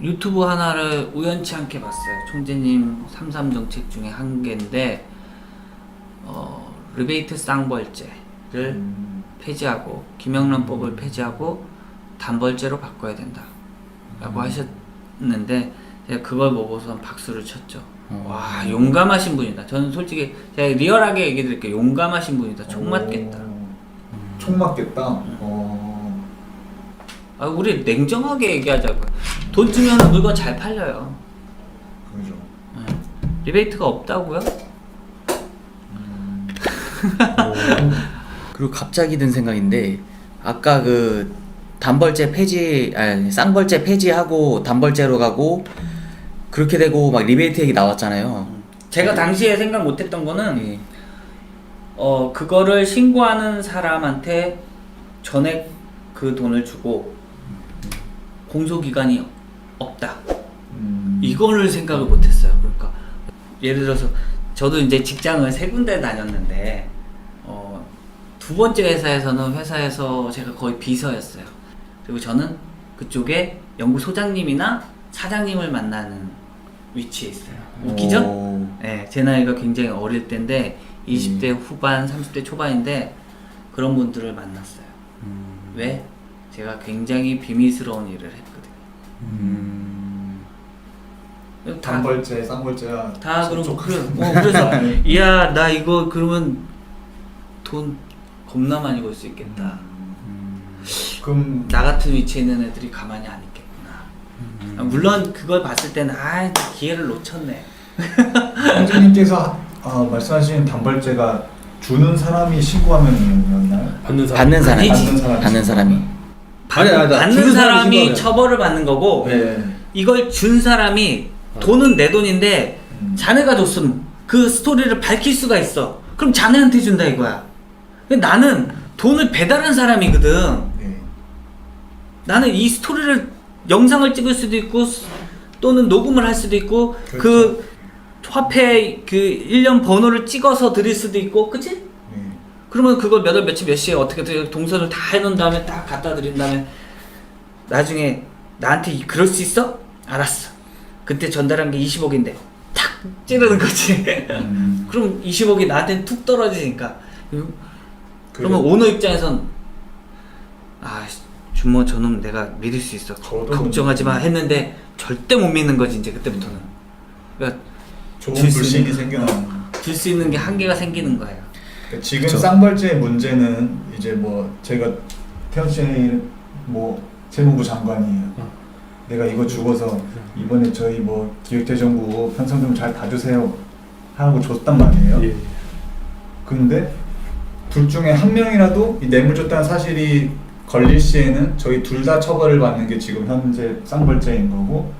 유튜브 하나를 우연치 않게 봤어요. 총재님 삼삼 정책 중에 한 개인데 어, 르베이트 쌍벌제를 폐지하고 김영란법을 폐지하고 단벌제로 바꿔야 된다라고 하셨는데 제가 그걸 보고서 박수를 쳤죠. 와 용감하신 분이다. 저는 솔직히 제가 리얼하게 얘기 드릴게요. 용감하신 분이다. 총 맞겠다. 총 맞겠다. 어. 아, 우리 냉정하게 얘기하자고요. 돈 주면 물건 잘 팔려요. 그죠. 네. 리베이트가 없다고요? 그리고 갑자기 든 생각인데 아까 그 단벌제 폐지 아니 쌍벌제 폐지하고 단벌제로 가고 그렇게 되고 막 리베이트 얘기 나왔잖아요. 제가 당시에 생각 못했던 거는 예. 어 그거를 신고하는 사람한테 전액 그 돈을 주고 공소 기간이 없다. 음. 이거를 생각을 못했어요. 그러니까 예를 들어서 저도 이제 직장을 세 군데 다녔는데 어, 두 번째 회사에서는 회사에서 제가 거의 비서였어요. 그리고 저는 그쪽에 연구 소장님이나 사장님을 만나는 위치에 있어요. 웃기죠? 오. 네, 제 나이가 굉장히 어릴 때인데 20대 음. 후반, 30대 초반인데 그런 분들을 만났어요. 음. 왜? 제가 굉장히 비밀스러운 일을 했거든요. 음. 다 단벌제, 쌍벌제야. 다 좀- 그래, 어, 그래서 이야 나 이거 그러면 돈 겁나 많이 벌 수 있겠다. 그럼 나 같은 위치에 있는 애들이 가만히 안 있겠구 나. 아, 물론 그걸 봤을 때는 아 기회를 놓쳤네. 형제님께서 어, 말씀하신 단벌제가 주는 사람이 신고하면이었나요? 받는 사람. 받는 사람이. 받는 사람이. 받는 사람이 아니, 아니, 나 받는 사람이 사람이 신고하면. 처벌을 받는 거고 네. 이걸 준 사람이 돈은 내 돈인데 음. 자네가 줬음 그 스토리를 밝힐 수가 있어. 그럼 자네한테 준다 이거야. 근데 나는 돈을 배달한 사람이거든. 네. 나는 이 스토리를 영상을 찍을 수도 있고 스- 또는 녹음을 할 수도 있고 그 그렇죠. 화폐 그 1년 번호를 찍어서 드릴 수도 있고 그치? 네. 그러면 그걸 몇 월 며칠 몇 시에 어떻게 동선을 다 해놓은 다음에 딱 갖다 드린 다음에 나중에 나한테 이- 그럴 수 있어? 알았어 그때 전달한 게 20억인데 탁 찌르는 거지 음. 그럼 20억이 나한테 툭 떨어지니까 그러면 그래. 오너 입장에선 아 준모 저놈 내가 믿을 수 있어 저도 걱정하지 마 했는데 절대 못 믿는 거지 이제 그때부터는 그러니까 좋은 줄수 불신이 있는- 생겨나는. 줄수 있는 게 한계가 생기는 거예요 그러니까 지금 그쵸. 쌍벌제의 문제는 이제 뭐 제가 태현 씨뭐 재무부 장관이에요. 어. 내가 이거 주고서 이번에 저희 뭐 기획재정부 편성 좀 잘 봐주세요 하고 줬단 말이에요. 예. 근데 둘 중에 한 명이라도 이 뇌물 줬다는 사실이 걸릴 시에는 저희 둘 다 처벌을 받는 게 지금 현재 쌍벌죄인 거고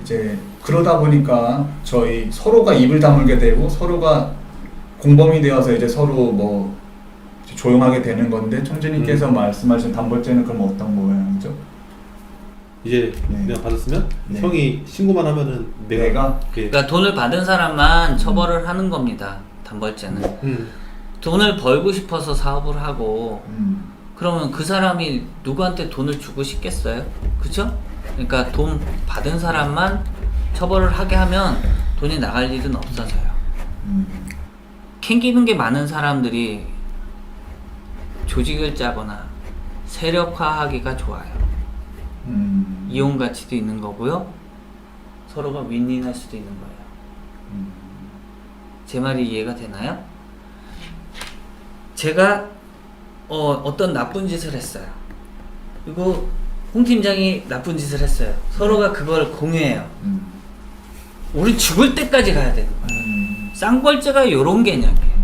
이제 그러다 보니까 저희 서로가 입을 다물게 되고 서로가 공범이 되어서 이제 서로 뭐 조용하게 되는 건데 총재님께서 음. 말씀하신 단벌죄는 그럼 어떤 모양이죠? 이제 네. 내가 받았으면 네. 형이 신고만 하면은 내가, 내가 예. 그러니까 돈을 받은 사람만 처벌을 하는 겁니다 단벌죄는 음. 돈을 벌고 싶어서 사업을 하고 음, 그러면 그 사람이 누구한테 돈을 주고 싶겠어요? 그쵸? 그러니까 돈 받은 사람만 처벌을 하게 하면 돈이 나갈 일은 없어서요. 음, 캥기는 게 많은 사람들이 조직을 짜거나 세력화하기가 좋아요. 음, 이용 가치도 있는 거고요. 서로가 윈윈할 수도 있는 거예요. 음. 제 말이 이해가 되나요? 제가 어, 어떤 나쁜 짓을 했어요. 그리고 홍 팀장이 나쁜 짓을 했어요. 서로가 그걸 공유해요. 음, 우리 죽을 때까지 가야 되는. 음. 쌍벌죄가 요런 개념이에요.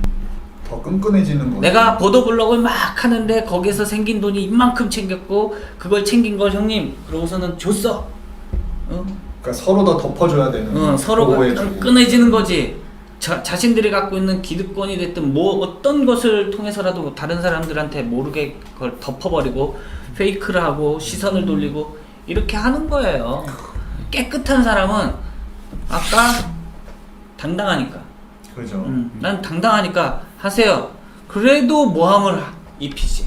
더 끈끈해지는 거. 내가 보도블록을 막 하는데 거기서 생긴 돈이 이만큼 챙겼고 그걸 챙긴 걸 형님 그러고서는 줬어. 어? 그러니까 서로 더 덮어줘야 되는. 어, 서로가 보호해주고. 끈끈해지는 거지. 자, 자신들이 갖고 있는 기득권이 됐든 뭐 어떤 것을 통해서라도 다른 사람들한테 모르게 그걸 덮어버리고 페이크를 하고 시선을 돌리고 이렇게 하는 거예요. 깨끗한 사람은 아까 당당하니까. 그죠. 음, 난 당당하니까 하세요. 그래도 모함을 하- 입히지.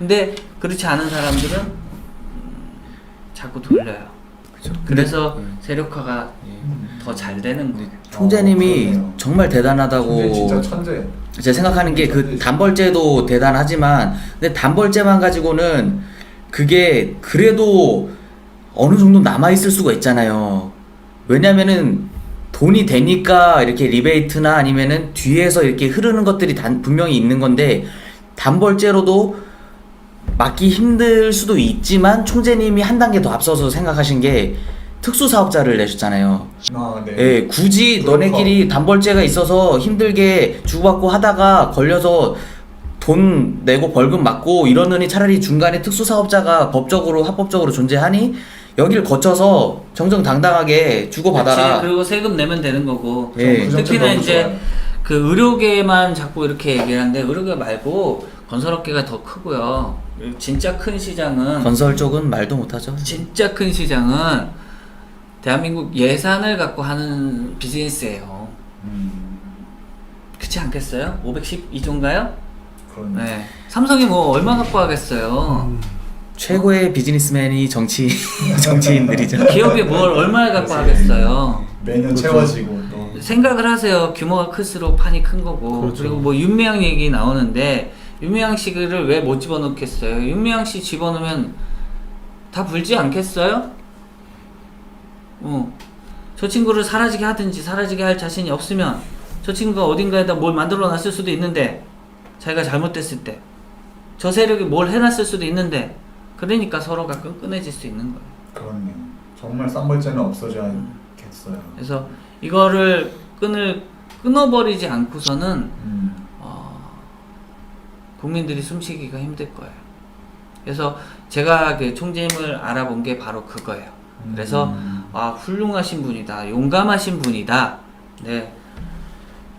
근데 그렇지 않은 사람들은 음, 자꾸 돌려요. 그렇죠. 그래서 음. 세력화가 더 잘 되는 거예요. 총재님이 어, 그러네요. 정말 대단하다고 진짜 천재. 제가 생각하는 게 그 단벌제도 대단하지만 근데 단벌제만 가지고는 그게 그래도 어느 정도 남아 있을 수가 있잖아요. 왜냐면은 돈이 되니까 이렇게 리베이트나 아니면은 뒤에서 이렇게 흐르는 것들이 단, 분명히 있는 건데 단벌제로도 막기 힘들 수도 있지만 총재님이 한 단계 더 앞서서 생각하신 게 특수사업자를 내셨잖아요. 아, 네. 예, 굳이 그렇죠. 너네끼리 단벌제가 있어서 힘들게 주고받고 하다가 걸려서 돈 내고 벌금 맞고 이러느니 차라리 중간에 특수사업자가 법적으로 합법적으로 존재하니 여기를 거쳐서 정정당당하게 주고받아라. 그치, 그리고 세금 내면 되는 거고. 예. 그 특히나 이제. 그 의료계만 자꾸 이렇게 얘기하는데 의료계 말고 건설업계가 더 크고요. 진짜 큰 시장은 건설 쪽은 말도 못하죠. 진짜 큰 시장은 대한민국 예산을 갖고 하는 비즈니스예요. 음, 그렇지 않겠어요? 512조인가요? 그런. 네. 삼성이 뭐 얼마 갖고 하겠어요? 최고의 비즈니스맨이 정치 정치인들이죠. 기업이 뭘 얼마나 갖고 하겠어요? 매년 채워지고 또. 생각을 하세요. 규모가 클수록 판이 큰 거고. 그렇죠. 그리고 뭐 윤미향 얘기 나오는데 윤미향 씨를 왜 못 집어넣겠어요? 윤미향 씨 집어넣으면 다 불지 않겠어요? 어. 저 친구를 사라지게 하든지 사라지게 할 자신이 없으면 저 친구가 어딘가에다 뭘 만들어 놨을 수도 있는데 자기가 잘못됐을 때 저 세력이 뭘 해놨을 수도 있는데 그러니까 서로가 끈끈해질 수 있는 거예요. 그렇네요. 정말 쌍벌제는 없어져야겠어요. 그래서 이거를 끈을 끊어버리지 않고서는 음. 어, 국민들이 숨쉬기가 힘들 거예요. 그래서 제가 그 총재님을 알아본 게 바로 그거예요. 그래서 음. 아 훌륭하신 분이다, 용감하신 분이다. 네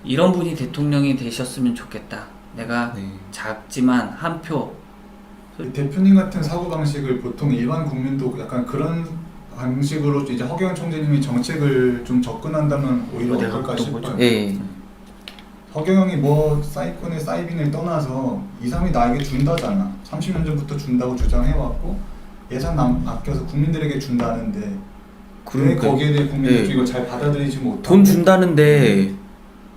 이런 분이 대통령이 되셨으면 좋겠다. 내가 네. 작지만 한 표. 이 대표님 같은 사고 방식을 보통 일반 국민도 약간 그런 방식으로 이제 허경영 총재님이 정책을 좀 접근한다면 오히려 어, 내가 어떨까 싶어요. 거죠? 예. 허경영이 뭐 사이콘의 사이빙을 떠나서 2, 3이 나에게 준다잖아. 30년 전부터 준다고 주장해왔고 예산 남, 아껴서 국민들에게 준다는데 왜 그러니까요. 거기에 대해 국민들이 예. 이걸 잘 받아들이지 못하고 돈 준다는데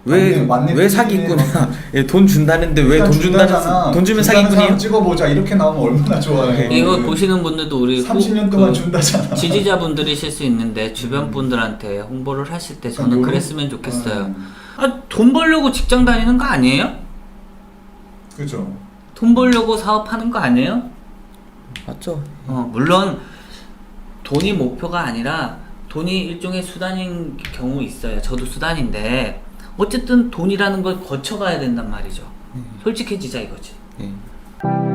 왜 맞네, 맞네, 왜 맞네. 사기꾼이야? 예, 돈 준다는데 왜 돈. 준다는 돈 주면? 사람 찍어보자 이렇게 나오면 얼마나 좋아해. 이거 보시는 분들도 우리 후- 30년 동안 그 준다잖아. 지지자분들이실 수 있는데 주변 분들한테 홍보를 하실 때 저는 요런- 그랬으면 좋겠어요. 음, 아, 돈 벌려고 직장 다니는 거 아니에요? 그죠. 돈 벌려고 사업하는 거 아니에요? 맞죠? 어, 물론 돈이 목표가 아니라 돈이 일종의 수단인 경우 있어요. 저도 수단인데 어쨌든 돈이라는 걸 거쳐가야 된단 말이죠. 솔직해지자 이거지. 예.